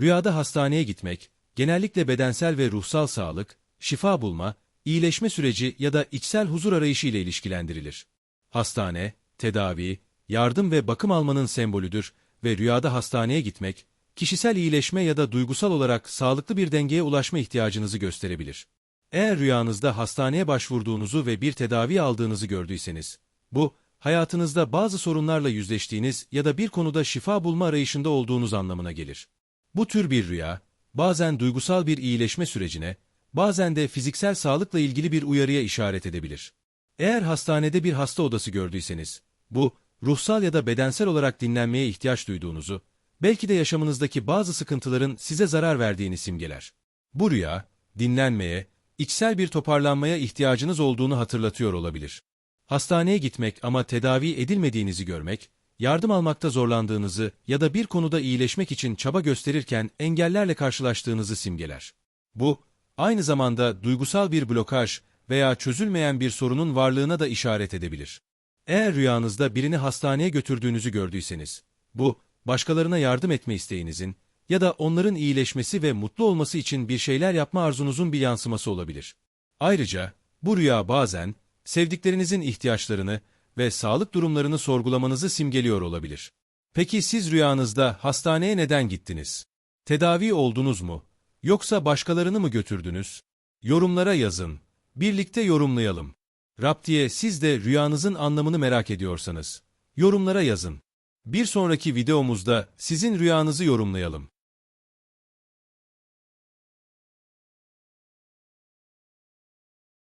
Rüyada hastaneye gitmek, genellikle bedensel ve ruhsal sağlık, şifa bulma, iyileşme süreci ya da içsel huzur arayışı ile ilişkilendirilir. Hastane, tedavi, yardım ve bakım almanın sembolüdür ve rüyada hastaneye gitmek, kişisel iyileşme ya da duygusal olarak sağlıklı bir dengeye ulaşma ihtiyacınızı gösterebilir. Eğer rüyanızda hastaneye başvurduğunuzu ve bir tedavi aldığınızı gördüyseniz, bu, hayatınızda bazı sorunlarla yüzleştiğiniz ya da bir konuda şifa bulma arayışında olduğunuz anlamına gelir. Bu tür bir rüya, bazen duygusal bir iyileşme sürecine, bazen de fiziksel sağlıkla ilgili bir uyarıya işaret edebilir. Eğer hastanede bir hasta odası gördüyseniz, bu, ruhsal ya da bedensel olarak dinlenmeye ihtiyaç duyduğunuzu, belki de yaşamınızdaki bazı sıkıntıların size zarar verdiğini simgeler. Bu rüya, dinlenmeye, içsel bir toparlanmaya ihtiyacınız olduğunu hatırlatıyor olabilir. Hastaneye gitmek ama tedavi edilmediğinizi görmek, yardım almakta zorlandığınızı ya da bir konuda iyileşmek için çaba gösterirken engellerle karşılaştığınızı simgeler. Bu, aynı zamanda duygusal bir blokaj veya çözülmeyen bir sorunun varlığına da işaret edebilir. Eğer rüyanızda birini hastaneye götürdüğünüzü gördüyseniz, bu, başkalarına yardım etme isteğinizin ya da onların iyileşmesi ve mutlu olması için bir şeyler yapma arzunuzun bir yansıması olabilir. Ayrıca, bu rüya bazen, sevdiklerinizin ihtiyaçlarını ve sağlık durumlarını sorgulamanızı simgeliyor olabilir. Peki siz rüyanızda hastaneye neden gittiniz? Tedavi oldunuz mu? Yoksa başkalarını mı götürdünüz? Yorumlara yazın. Birlikte yorumlayalım. Raptiye siz de rüyanızın anlamını merak ediyorsanız, yorumlara yazın. Bir sonraki videomuzda sizin rüyanızı yorumlayalım.